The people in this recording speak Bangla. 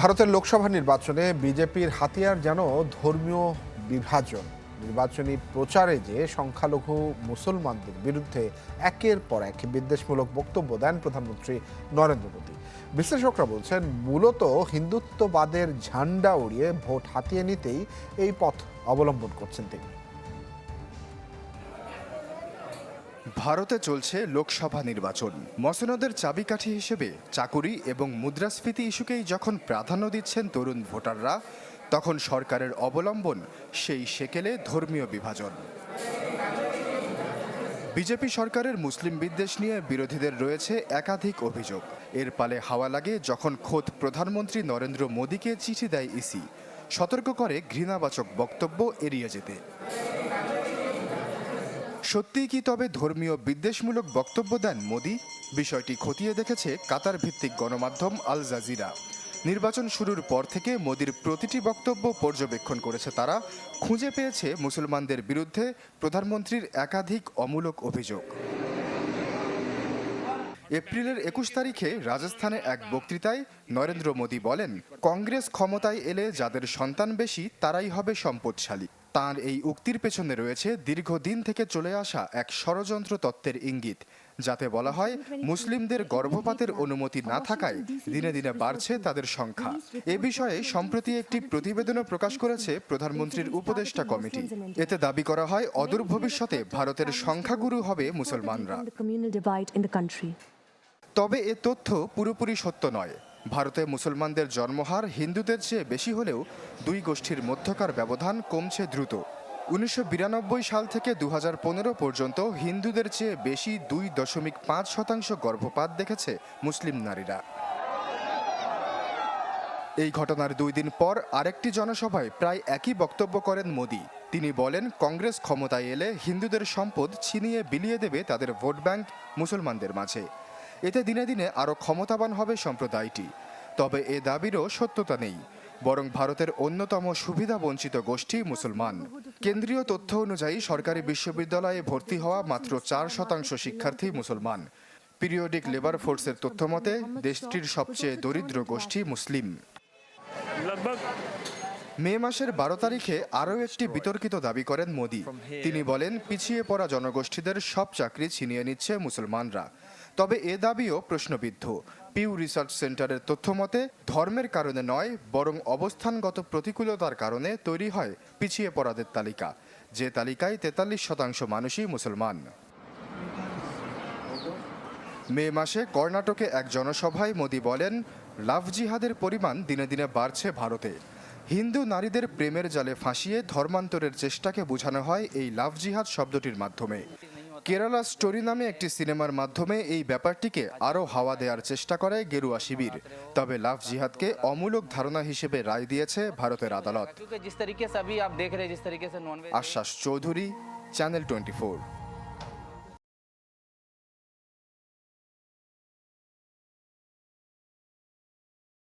ভারতের লোকসভা নির্বাচনে বিজেপির হাতিয়ার যেন ধর্মীয় বিভাজন। নির্বাচনী প্রচারে যে সংখ্যালঘু মুসলমানদের বিরুদ্ধে একের পর এক বিদ্বেষমূলক বক্তব্য দেন প্রধানমন্ত্রী নরেন্দ্র মোদী। বিশ্লেষকরা বলছেন, মূলত হিন্দুত্ববাদের ঝান্ডা উড়িয়ে ভোট হাতিয়ে নিতেই এই পথ অবলম্বন করছেন তিনি। ভারতে চলছে লোকসভা নির্বাচন। মসনদের চাবিকাঠি হিসেবে চাকুরি এবং মুদ্রাস্ফীতি ইস্যুকেই যখন প্রাধান্য দিচ্ছেন তরুণ ভোটাররা, তখন সরকারের অবলম্বন সেই সেকেলে ধর্মীয় বিভাজন। বিজেপি সরকারের মুসলিম বিদ্বেষ নিয়ে বিরোধীদের রয়েছে একাধিক অভিযোগ। এর পালে হাওয়া লাগে যখন খোদ প্রধানমন্ত্রী নরেন্দ্র মোদীকে চিঠি দেয় ইসি। সতর্ক করে ঘৃণাবাচক বক্তব্য এড়িয়ে যেতে। সত্যিই কি তবে ধর্মীয় বিদ্বেষমূলক বক্তব্য দেন মোদি? বিষয়টি খতিয়ে দেখেছে কাতার ভিত্তিক গণমাধ্যম আল জাজিরা। নির্বাচন শুরুর পর থেকে মোদির প্রতিটি বক্তব্য পর্যবেক্ষণ করেছে তারা। খুঁজে পেয়েছে মুসলমানদের বিরুদ্ধে প্রধানমন্ত্রীর একাধিক অমূলক অভিযোগ। এপ্রিলের একুশ তারিখে রাজস্থানে এক বক্তৃতায় নরেন্দ্র মোদী বলেন, কংগ্রেস ক্ষমতায় এলে যাদের সন্তান বেশি, তারাই হবে সম্পদশালী। তার এই উক্তির পেছনে রয়েছে দীর্ঘদিন থেকে চলে আসা এক ষড়যন্ত্র তত্ত্বের ইঙ্গিত, যাতে বলা হয়, মুসলিমদের গর্ভপাতের অনুমতি না থাকায় দিনে দিনে বাড়ছে তাদের সংখ্যা। এ বিষয়ে সম্প্রতি একটি প্রতিবেদনও প্রকাশ করেছে প্রধানমন্ত্রীর উপদেষ্টা কমিটি। এতে দাবি করা হয়, অদূর ভবিষ্যতে ভারতের সংখ্যাগুরু হবে মুসলমানরা। তবে এ তথ্য পুরোপুরি সত্য নয়। ভারতে মুসলমানদের জন্মহার হিন্দুদের চেয়ে বেশি হলেও দুই গোষ্ঠীর মধ্যকার ব্যবধান কমছে দ্রুত। উনিশশো বিরানব্বই সাল থেকে দু হাজার পনেরো পর্যন্ত হিন্দুদের চেয়ে বেশি দুই দশমিক পাঁচ শতাংশ গর্ভপাত দেখেছে মুসলিম নারীরা। এই ঘটনার দুই দিন পর আরেকটি জনসভায় প্রায় একই বক্তব্য করেন মোদী। তিনি বলেন, কংগ্রেস ক্ষমতায় এলে হিন্দুদের সম্পদ ছিনিয়ে বিলিয়ে দেবে তাদের ভোট ব্যাংক মুসলমানদের মাঝে। এতে দিনে দিনে আরও ক্ষমতাবান হবে সম্প্রদায়টি। তবে এ দাবিরও সত্যতা নেই। বরং ভারতের অন্যতম সুবিধা বঞ্চিত গোষ্ঠী মুসলমান। কেন্দ্রীয় তথ্য অনুযায়ী সরকারি বিশ্ববিদ্যালয়ে ভর্তি হওয়া মাত্র চার শতাংশ শিক্ষার্থী মুসলমান। পিরিয়ডিক লেবার ফোর্সের তথ্য মতে দেশটির সবচেয়ে দরিদ্র গোষ্ঠী মুসলিম। মে মাসের বারো তারিখে আরও একটি বিতর্কিত দাবি করেন মোদি। তিনি বলেন পিছিয়ে পড়া জনগোষ্ঠীদের সব চাকরি ছিনিয়ে নিচ্ছে মুসলমানরা। তবে এ দাবিও প্রশ্নবিদ্ধ। পিউ রিসার্চ সেন্টারের তথ্যমতে, ধর্মের কারণে নয়, বরং অবস্থানগত প্রতিকূলতার কারণে তৈরি হয় পিছিয়ে পড়াদের তালিকা। যে তালিকায় তেতাল্লিশ শতাংশ মানুষই মুসলমান। মে মাসে কর্ণাটকে এক জনসভায় মোদি বলেন, লাভ জিহাদের পরিমাণ দিনে দিনে বাড়ছে ভারতে। হিন্দু নারীদের প্রেমের জালে ফাঁসিয়ে ধর্মান্তরের চেষ্টাকে বোঝানো হয় এই লাভ জিহাদ শব্দটির মাধ্যমে। কেরালা স্টোরি নামে একটি সিনেমার মাধ্যমে এই ব্যাপারটিকে আরও হাওয়া দেওয়ার চেষ্টা করে গেরুয়া শিবির তবে লাভ জিহাদকে অমূলক ধারণা হিসেবে রায় দিয়েছে ভারতের আদালত আশ্বাস চৌধুরী চ্যানেল টোয়েন্টি